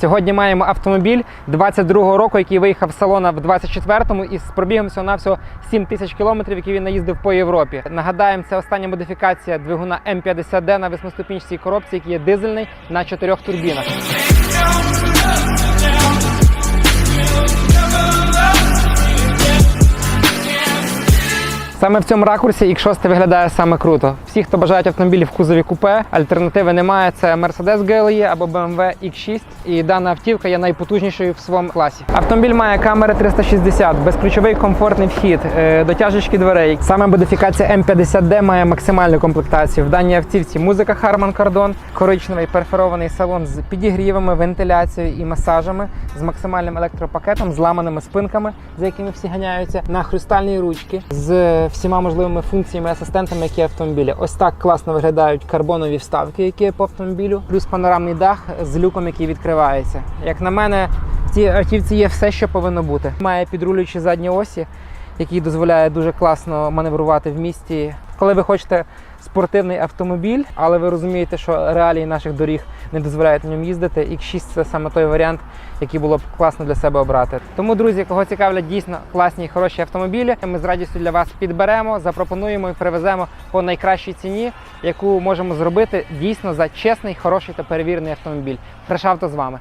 Сьогодні маємо автомобіль 22-го року, який виїхав з салона в 24-му із пробігом всього навсього 7 тисяч кілометрів, які він наїздив по Європі. Нагадаємо, це остання модифікація двигуна М50D на восьмиступінчій коробці, який є дизельний на чотирьох турбінах. Саме в цьому ракурсі X6 виглядає саме круто. Всі, хто бажають автомобілі в кузові купе, альтернативи немає. Це Mercedes GLE або BMW X6. І дана автівка є найпотужнішою в своєму класі. Автомобіль має камери 360, безключовий комфортний вхід, е, дотяжечки дверей. Саме модифікація M50D має максимальну комплектацію. В даній автівці музика Harman Kardon, коричневий перфорований салон з підігрівами, вентиляцією і масажами, з максимальним електропакетом, з ламаними спинками, за якими всі ганяються, на хрустальні ручки з всіма можливими функціями асистентами, які є автомобілі. Ось так класно виглядають карбонові вставки, які є по автомобілю, плюс панорамний дах з люком, який відкривається. Як на мене, в цій автівці є все, що повинно бути. Має підрулюючі задні осі, який дозволяє дуже класно маневрувати в місті. Коли ви хочете спортивний автомобіль, але ви розумієте, що реалії наших доріг не дозволяють на ньому їздити. X6 це саме той варіант, який було б класно для себе обрати. Тому, друзі, кого цікавлять дійсно класні і хороші автомобілі, ми з радістю для вас підберемо, запропонуємо і привеземо по найкращій ціні, яку можемо зробити дійсно за чесний, хороший та перевірений автомобіль. Фрешавто з вами.